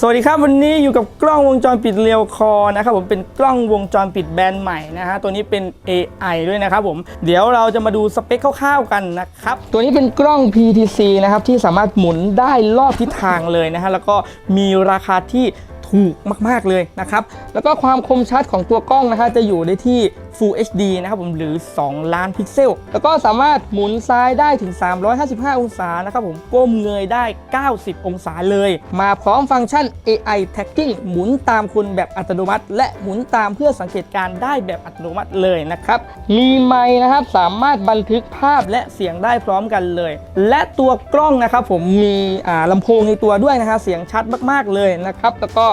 สวัสดีครับวันนี้อยู่กับกล้องวงจรปิดเรียวคอนะครับผมเป็นกล้องวงจรปิดแบรนด์ใหม่นะฮะตัวนี้เป็น AI ด้วยนะครับผมเดี๋ยวเราจะมาดูสเปคคร่าวๆกันนะครับตัวนี้เป็นกล้อง PTC นะครับที่สามารถหมุนได้รอบทิศทางเลยนะฮะแล้วก็มีราคาที่ถูกมากๆเลยนะครับแล้วก็ความคมชัดของตัวกล้องนะฮะจะอยู่ในที่ Full HD นะครับผมหรือ 2 ล้านพิกเซล แล้วก็สามารถหมุนซ้ายได้ถึง 355 องศานะครับผมก้มเงยได้ 90 องศาเลย มาพร้อมฟังก์ชัน AI Tracking หมุนตามคุณแบบอัตโนมัติ และหมุนตามเพื่อสังเกตการณ์ได้แบบอัตโนมัติเลยนะครับมีไมค์นะครับสามารถบันทึกภาพและเสียงได้พร้อมกันเลย และตัวกล้องนะครับผมมีอ่าลำโพงในตัวด้วยนะฮะเสียงชัดมาก ๆ เลยนะครับแล้วก็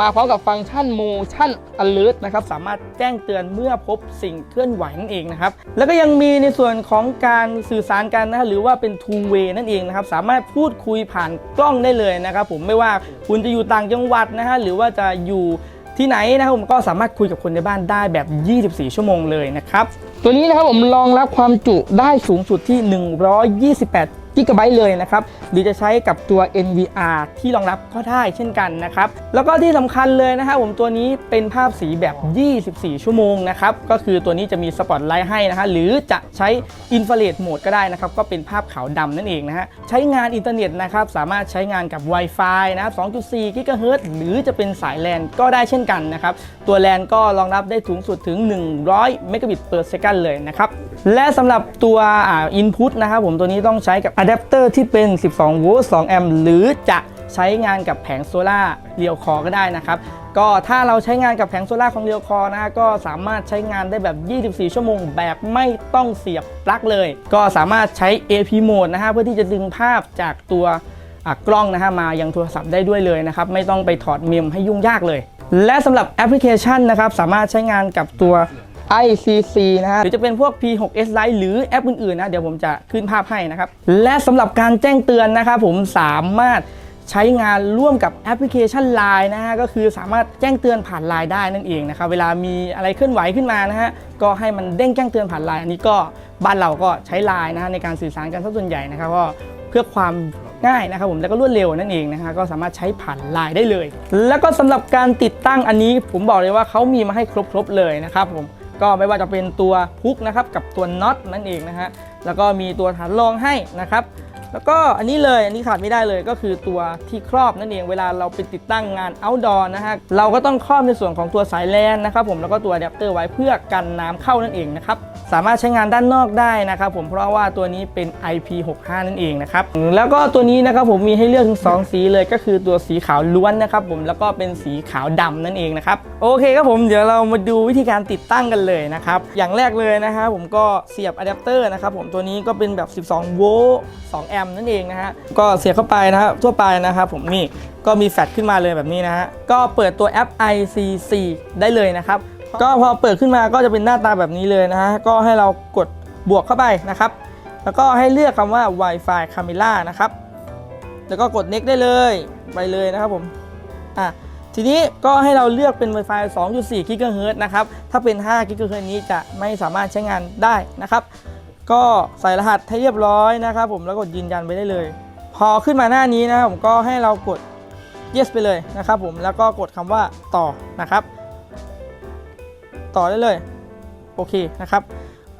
มาพร้อมกับฟังก์ชัน motion alert นะครับสามารถแจ้งเตือนเมื่อพบสิ่งเคลื่อนไหวนั่นเองนะครับแล้วก็ยังมีในส่วนของการสื่อสารกันนะฮะหรือว่าเป็น two way นั่นเองนะครับสามารถพูดคุยผ่านกล้องได้เลยนะครับผมไม่ว่าคุณจะอยู่ต่างจังหวัดนะฮะหรือว่าจะอยู่ที่ไหนนะครับผมก็สามารถคุยกับคนในบ้านได้แบบ 24 ชั่วโมงเลยนะครับตัวนี้นะครับผมรองรับความจุได้สูงสุดที่ 128 กิกะไบต์เลยนะครับ หรือจะใช้กับตัว NVR ที่รองรับก็ได้เช่นกันนะครับ แล้วก็ที่สำคัญเลยนะครับผมตัวนี้เป็นภาพสีแบบ 24 ชั่วโมงนะครับ ก็คือตัวนี้จะมีสปอตไลท์ให้นะฮะหรือจะใช้อินฟราเรดโหมดก็ได้นะครับ ก็เป็นภาพขาวดำนั่นเองนะฮะ ใช้งานอินเทอร์เน็ตนะครับ สามารถใช้งานกับ Wi-Fi นะครับ2.4 กิกะเฮิรตซ์หรือจะเป็นสายแลนก็ได้เช่นกันนะครับ ตัวแลนก็รองรับได้สูงสุดถึง 100 เมกะบิต per second เลยนะครับ และสำหรับตัวอ่า input นะครับผมตัวนี้ต้องใช้กับอะแดปเตอร์ที่เป็น 12 โวลต์ 2 แอมป์ หรือจะใช้งานกับแผงโซล่าเรียวคอก็ได้นะครับ ก็ถ้าเราใช้งานกับแผงโซล่าของเรียวคอนะก็สามารถใช้งานได้แบบ 24 ชั่วโมง แบบไม่ต้องเสียบปลั๊กเลย ก็สามารถใช้ AP mode นะฮะเพื่อที่จะดึงภาพจากตัวกล้องนะฮะมายังโทรศัพท์ได้ด้วยเลยนะครับ ไม่ต้องไปถอดเมมให้ยุ่งยากเลย และสำหรับแอปพลิเคชันนะครับสามารถใช้งานกับตัว ICC นะฮะหรือจะเป็นพวก P6S Lite หรือแอปอื่นๆนะ เดี๋ยวผมจะขึ้นภาพให้นะครับ และสำหรับการแจ้งเตือนนะครับผมสามารถใช้งานร่วมกับแอปพลิเคชัน Line นะฮะก็คือสามารถแจ้งเตือนผ่าน Line ได้นั่นเองนะครับเวลามีอะไรเคลื่อนไหวขึ้นมานะฮะก็ให้มันเด้งแจ้งเตือนผ่าน Line อันนี้ก็บ้านเราก็ใช้ Line นะฮะในการสื่อสารกันซะส่วนใหญ่นะครับก็เพื่อความง่ายนะครับผมแล้วก็รวดเร็วนั่นเองนะฮะก็สามารถใช้ผ่านไลน์ได้เลย แล้วก็สำหรับการติดตั้งอันนี้ผมบอกเลยว่าเขามีมาให้ครบๆเลยนะครับผม ก็ไม่ว่าจะเป็นตัวพุกนะครับกับตัวน็อตนั่นเองนะฮะแล้วก็มีตัวฐานรองให้นะครับ แล้วก็อันนี้เลยอันนี้ขาดไม่ได้เลยก็คือตัวที่ครอบนั่นเองเวลาเราไปติดตั้งงาน outdoor นะฮะเราก็ต้องครอบในส่วนของตัวสายแลนนะครับผมแล้วก็ตัวอะแดปเตอร์ไว้เพื่อกันน้ำเข้านั่นเองนะครับสามารถใช้งานด้านนอกได้นะครับผมเพราะว่าตัวนี้เป็น IP65 นั่นเองนะครับแล้วก็ตัวนี้นะครับผมมีให้เลือกถึง 2 สีเลยก็คือตัวสีขาวล้วนนะครับผมแล้วก็เป็นสีขาวดำนั่นเองนะครับโอเคครับผมเดี๋ยวเรามาดูวิธีการติดตั้งกันเลยนะครับอย่างแรกเลยนะครับผมก็เสียบอะแดปเตอร์นะครับผมตัวนี้ก็เป็นแบบ 12 โวลต์ 2 แอมป์นั่นเองนะฮะก็เสียบเข้าไปนะฮะทั่วไปนะครับผมนี่ก็มีแฟลชขึ้นมาเลยแบบนี้นะฮะก็เปิดตัวแอป ICC ได้เลยนะครับก็พอเปิดขึ้นมาก็จะเป็นหน้าตาแบบนี้เลยนะฮะก็ให้เรากดบวกเข้าไปนะครับ แล้วก็ให้เลือกคำว่า Wi-Fi Camera นะครับ แล้วก็กด next ได้เลยไปเลยนะครับผมอะทีนี้ก็ให้เราเลือกเป็น Wi-Fi 2.4 GHz นะครับ ถ้าเป็น 5 GHz นี้จะไม่สามารถใช้งานได้นะครับ ก็ใส่รหัสให้เรียบร้อยนะครับผมแล้วกดยืนยันไปได้เลย พอขึ้นมาหน้านี้นะครับผมก็ให้เรากด yes ไปเลยนะครับผมแล้วก็กดคำว่าต่อนะครับ ต่อได้เลยโอเคนะครับ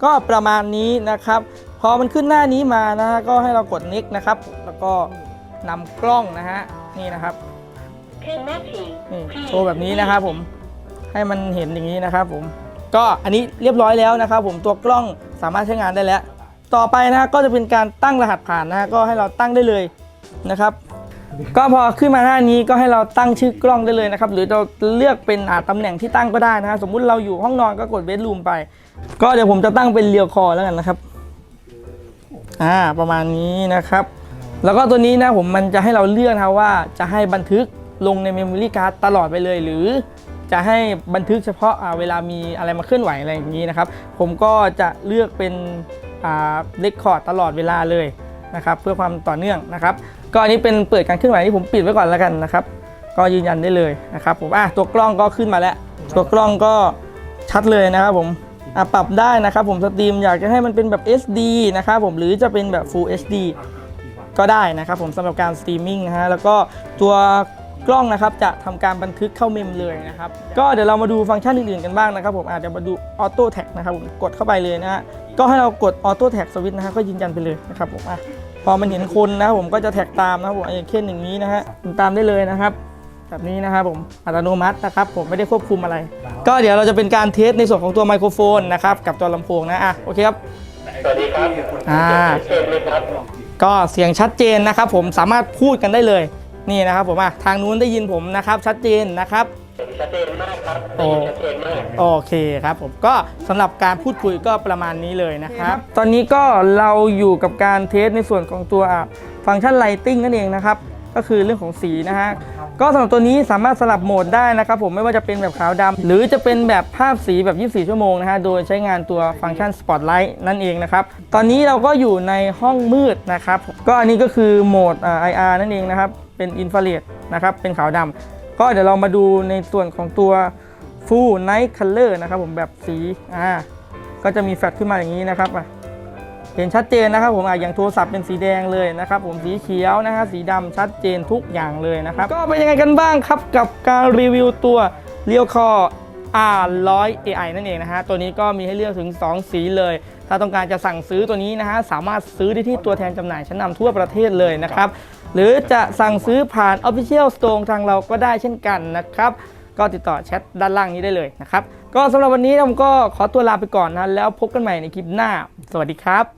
ก็ประมาณนี้นะครับ พอมันขึ้นหน้านี้มานะฮะก็ให้เรากด next นะครับ แล้วก็นำกล้องนะฮะนี่นะครับ Connecting. นี่โชว์แบบนี้นะครับผมให้มันเห็นอย่างนี้นะครับผมก็อันนี้เรียบร้อยแล้วนะครับผมตัวกล้อง สามารถใช้งานได้แล้ว ต่อไปนะฮะก็จะเป็นการตั้งรหัสผ่านนะฮะก็ให้เราตั้งได้เลยนะครับ ก็พอขึ้นมาหน้านี้ก็ให้เราตั้งชื่อกล้องได้เลยนะครับ หรือเราเลือกเป็นอาตำแหน่งที่ตั้งก็ได้นะฮะสมมุติเราอยู่ห้องนอนก็กดเบดรูมไป ก็เดี๋ยวผมจะตั้งเป็นเรียวคอแล้วกันนะครับอ่าประมาณนี้นะครับ แล้วก็ตัวนี้นะผมมันจะให้เราเลือกนะว่าจะให้บันทึกลงในเมมโมรี่การ์ดตลอดไปเลยหรือ จะให้บันทึกเฉพาะอ่าเวลามีอะไรมาเคลื่อนไหวอะไรอย่างนี้นะครับ ผมก็จะเลือกเป็นอ่าเรคคอร์ดตลอดเวลาเลยนะครับ เพื่อความต่อเนื่องนะครับ ก็อันนี้เป็นเปิดการเคลื่อนไหวที่ผมปิดไว้ก่อนแล้วกันนะครับ ก็ยืนยันได้เลยนะครับ ผมอะตัวกล้องก็ขึ้นมาแล้ว ตัวกล้องก็ชัดเลยนะครับผมอะปรับได้นะครับผมสตรีมอยากจะให้มันเป็นแบบ SD นะครับผมหรือจะเป็นแบบ Full HD ก็ได้นะครับผมสำหรับการสตรีมมิ่งนะฮะแล้วก็ตัว กล้องนะครับจะทำการบันทึกเข้าเมมเลยนะครับ ก็เดี๋ยวเรามาดูฟังก์ชันอื่นๆกันบ้างนะครับผมอาจจะมาดูออโต้แท็กนะครับผมกดเข้าไปเลยนะฮะก็ให้เรากดออโต้แท็กสวิตช์นะฮะก็ยืนยันไปเลยนะครับผมอะพอมันเห็นคนนะครับผมก็จะแท็กตามนะครับผมอย่างเช่นอย่างนี้นะฮะตามได้เลยนะครับแบบนี้นะครับผมอัตโนมัตินะครับผมไม่ได้ควบคุมอะไร ก็เดี๋ยวเราจะเป็นการเทสในส่วนของตัวไมโครโฟนนะครับกับจอลำโพงนะอะโอเคครับสวัสดีครับอ่าเชิญเลยครับก็เสียงชัดเจนนะครับผมสามารถพูดกันได้เลย นี่นะครับผมอะทางนู้นได้ยินผมนะครับชัดเจนนะครับชัดเจนมากครับโอ้ชัดเจนมากโอเคครับผมก็สำหรับการพูดคุยก็ประมาณนี้เลยนะครับ ตอนนี้ก็เราอยู่กับการเทสในส่วนของตัวฟังก์ชันไลติงนั่นเองนะครับก็คือเรื่องของสีนะฮะก็สำหรับตัวนี้สามารถสลับโหมดได้นะครับผมไม่ว่าจะเป็นแบบขาวดำหรือจะเป็นแบบภาพสีแบบ 24 ชั่วโมงนะฮะโดยใช้งานตัวฟังก์ชัน Spotlight นั่นเองนะครับตอนนี้เราก็อยู่ในห้องมืดนะครับก็อันนี้ก็คือโหมดอ่า IR นั่นเองนะครับ เป็นอินฟราเรดนะครับเป็นขาวดำก็เดี๋ยวเรามาดูในส่วนของตัว Full Night Color นะครับผมแบบสีอ่าก็จะมีแฟลชขึ้นมาอย่างนี้นะครับเห็นชัดเจนนะครับผมอะอย่างโทรศัพท์เป็นสีแดงเลยนะครับผมสีเขียวนะฮะสีดำชัดเจนทุกอย่างเลยนะครับ ก็เป็นยังไงกันบ้างครับกับการรีวิวตัว r e a l c o R100 AI นั่นเองนะฮะตัวนี้ก็มีให้เลือกถึง 2 สีเลย ถ้าต้องการจะสั่งซื้อตัวนี้นะฮะสามารถซื้อได้ที่ตัวแทนจำหน่ายชั้นนำทั่วประเทศเลยนะครับ หรือจะสั่งซื้อผ่าน Official Store ทางเราก็ได้เช่นกันนะครับ ก็ติดต่อแชทด้านล่างนี้ได้เลยนะครับ ก็สำหรับวันนี้ผมก็ขอตัวลาไปก่อนนะแล้วพบกันใหม่ในคลิปหน้า สวัสดีครับ